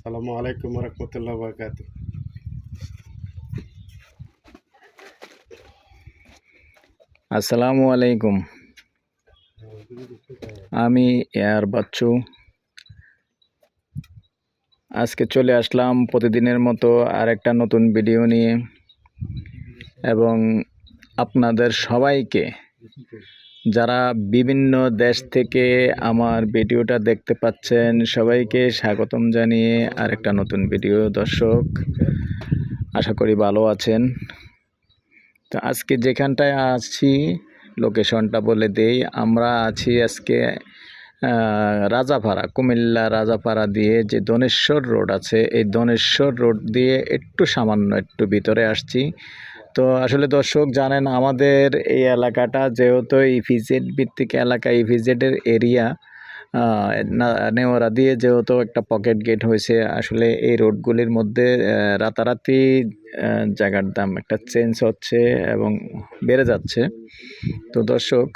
আসসালামু আলাইকুম রহমতুল্লাহ বরকাত। আসসালামু আলাইকুম। আমি এয়ার বাচ্চু। আজকে চলে আসলাম প্রতিদিনের মতো আরেকটা নতুন ভিডিও নিয়ে। এবং আপনাদের সবাইকে যারা বিভিন্ন দেশ থেকে আমার ভিডিওটা দেখতে পাচ্ছেন, সবাইকে স্বাগতম জানিয়ে আরেকটা নতুন ভিডিও। দর্শক, আশা করি ভালো আছেন। তো আজকে যেখানটায় আছি, লোকেশনটা বলে দেই, আমরা আছি আজকে রাজাপাড়া, কুমিল্লা রাজাপাড়া দিয়ে যে দনেশ্বর রোড আছে, এই দনেশ্বর রোড দিয়ে একটু সামান্য একটু ভিতরে আসছি। তো আসলে দর্শক জানেন, আমাদের এই এলাকাটা যেহেতু ইফিজেড ভিত্তিক এলাকা ইফিজেডের এরিয়া নেওয়ারা দিয়ে যেহেতু একটা পকেট গেট হয়েছে, আসলে এই রোডগুলির মধ্যে রাতারাতি জায়গার দাম একটা চেঞ্জ হচ্ছে এবং বেড়ে যাচ্ছে। তো দর্শক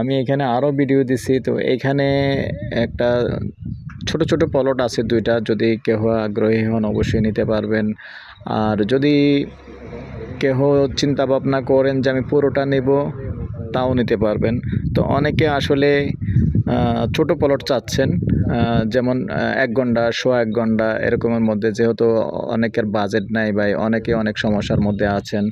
আমি এখানে আরও ভিডিও দিছি, তো এখানে একটা ছোট ছোট পলট আছে দুইটা, যদি কেউ আগ্রহী হন অবশ্যই নিতে পারবেন। আর যদি কেহ চিন্তা ভাবনা করেন যে আমি পুরোটা নেব, তাও নিতে পারবেন। তো অনেকে আসলে ছোট প্লট চাচ্ছেন যেমন এক ঘণ্টা শো এক ঘণ্টা, এরকমের মধ্যে যেহেতু অনেকের বাজেট নাই বা অনেকে অনেক সমস্যার মধ্যে আছেন,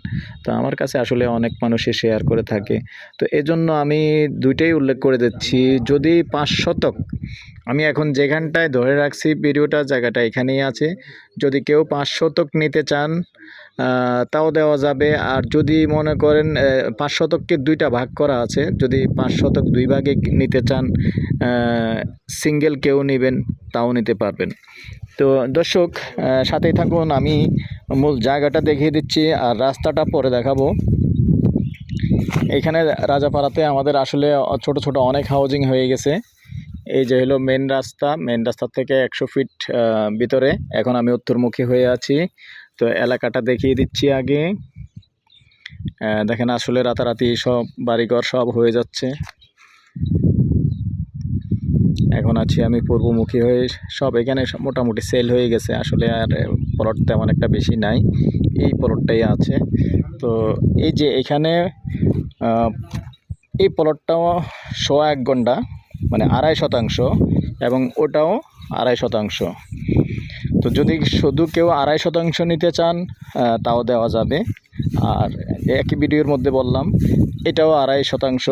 তো আমার কাছে আসলে অনেক মানুষই শেয়ার করে থাকে। তো এজন্য আমি দুইটাই উল্লেখ করে দিচ্ছি, যদি পাঁচ শতক আমি এখন যেখানটায় ধরে রাখছি ভিডিওটা জায়গাটা এখানেই আছে। যদি কেউ পাঁচ শতক নিতে চান তাও দেওয়া যাবে। আর যদি মনে করেন পাঁচ শতককে দুইটা ভাগ করা আছে, যদি পাঁচ শতক দুই ভাগে নিতে চান সিঙ্গেল কেউ নেবেন, তাও নিতে পারবেন। তো দর্শক সাথেই থাকুন, আমি মূল জায়গাটা দেখিয়ে দিচ্ছি আর রাস্তাটা পরে দেখাবো। এখানে রাজাপাড়াতে আমাদের আসলে ছোট ছোট অনেক হাউজিং হয়ে গেছে। এই যে হলো মেন রাস্তা মেন রাস্তা থেকে একশো ফিট ভিতরে। এখন আমি উত্তরমুখী হয়ে আছি। তো এলাকাটা দেখিয়ে দিচ্ছি আগে। দেখেন আসলে রাতারাতি সব বাড়িঘর সব হয়ে যাচ্ছে। এখন আছি আমি পূর্বমুখী হয়ে। সব এখানে সব মোটামুটি সেল হয়ে গেছে। আসলে আর প্লট তেমন একটা বেশি নাই। এই প্লটটাই আছে। তো এই যে এখানে এই প্লটটাও সোয়া এক ঘণ্টা। মানে আড়াই শতাংশ এবং ওটাও আড়াই শতাংশ। তো যদি শুধু কেউ আড়াই শতাংশ নিতে চান তাও দেওয়া যাবে। আর একই ভিডিওর মধ্যে বললাম, এটাও আড়াই শতাংশ।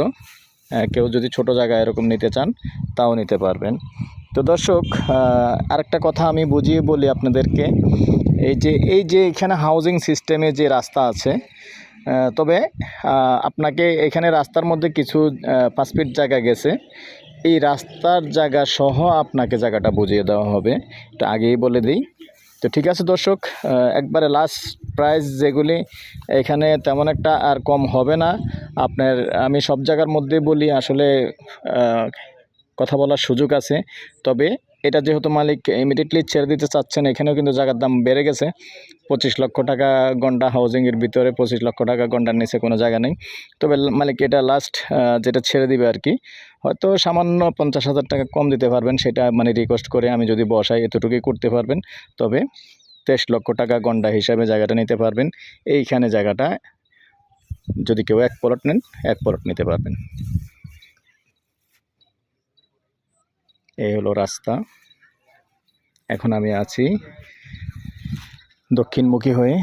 কেউ যদি ছোট জায়গা এরকম নিতে চান, তাও নিতে পারবেন। তো দর্শক আরেকটা কথা আমি বুঝিয়ে বলি আপনাদেরকে। এই যে এই যে এখানে হাউজিং সিস্টেমে যে রাস্তা আছে তবে আপনাকে এখানে রাস্তার মধ্যে কিছু পাঁচ ফিট জায়গা গেছে। এই রাস্তার জায়গা সহ আপনাকে জায়গাটা বুঝিয়ে দেওয়া হবে। এটা আগেই বলে দিই। তো ঠিক আছে দর্শক একবারে লাস্ট প্রাইস যেগুলি, এখানে তেমন একটা আর কম হবে না। আপনার, আমি সব জায়গার মধ্যে বলি, আসলে কথা বলার সুযোগ আছে। তবে এটা যেহেতু মালিক ইমিডিয়েটলি ছেড়ে দিতে চাচ্ছেন, এখানেও কিন্তু জায়গার দাম বেড়ে গেছে। পঁচিশ লক্ষ টাকা গন্ডা হাউজিংয়ের ভিতরে পঁচিশ লক্ষ টাকা গন্ডার নিচে কোনো জায়গা নেই। তবে মালিক এটা লাস্ট যেটা ছেড়ে দিবে আর কি। হয়তো সামান্য পঞ্চাশ হাজার টাকা কম দিতে পারবেন, সেটা মানে রিকোয়েস্ট করে আমি যদি বসাই, এতটুকুই করতে পারবেন। তবে তেইশ লক্ষ টাকা গন্ডা হিসাবে জায়গাটা নিতে পারবেন। এইখানে জায়গাটা যদি কেউ এক প্লট নেন, এক প্লট নিতে পারবেন। এই হলো রাস্তা। এখন আমি আছি দক্ষিণমুখী হয়ে।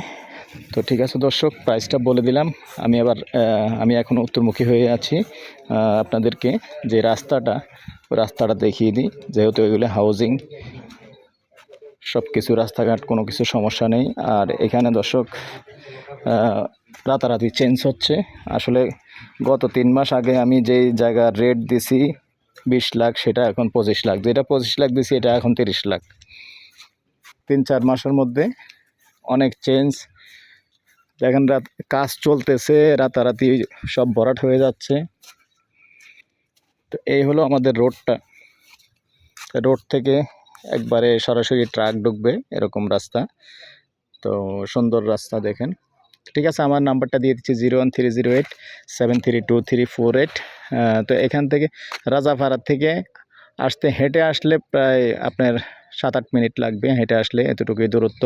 তো ঠিক আছে দর্শক প্রাইসটা বলে দিলাম। আমি আবার আমি এখন উত্তরমুখী হয়ে আছি। আপনাদেরকে যে রাস্তাটা রাস্তাটা দেখিয়ে দিই। যেহেতু এগুলো হাউজিং সব কিছু রাস্তাঘাট, কোনো কিছু সমস্যা নেই। আর এখানে দর্শক রাতারাতি চেঞ্জ হচ্ছে। আসলে গত তিন মাস আগে আমি যেই জায়গার রেট দিছি বিশ লাখ, সেটা এখন পঁচিশ লাখ। যেটা পঁচিশ লাখ দিছি, এটা এখন তিরিশ লাখ। তিন, চার মাসের মধ্যে অনেক চেঞ্জ দেখেন রাত, কাজ চলতেছে, রাতারাতি সব ভরাট হয়ে যাচ্ছে। তো এই হলো আমাদের রোডটা রোড থেকে একবারে সরাসরি ট্রাক ঢুকবে, এরকম রাস্তা। তো সুন্দর রাস্তা দেখেন। ঠিক আছে, আমার নাম্বারটা দিয়ে দিচ্ছি zero one three zero eight seven three two three four eight তো এখান থেকে রাজাপাড়া থেকে আসতে, হেঁটে আসলে প্রায় আপনার সাত আট মিনিট লাগবে হেঁটে আসলে, এতটুকুই দূরত্ব।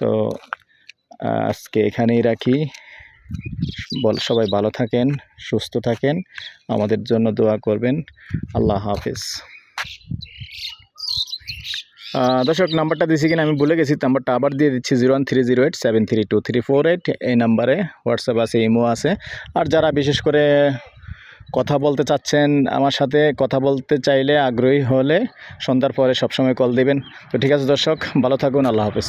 তো আজকে এখানেই রাখি। বল, সবাই ভালো থাকেন, সুস্থ থাকেন, আমাদের জন্য দোয়া করবেন। আল্লাহ হাফিজ। দর্শক, নাম্বারটা দিয়েছি কিনা আমি ভুলে গেছি, নাম্বারটা আবার দিয়ে দিচ্ছি zero one three zero eight, seven three two three four eight, এই নাম্বারে হোয়াটসঅ্যাপ আছে, ইমো আছে। আর যারা বিশেষ করে কথা বলতে চাচ্ছেন আমার সাথে, কথা বলতে চাইলে আগ্রহী হলে সন্ধ্যার পরে সবসময় কল দেবেন। তো ঠিক আছে দর্শক, ভালো থাকুন, আল্লাহ হাফেজ।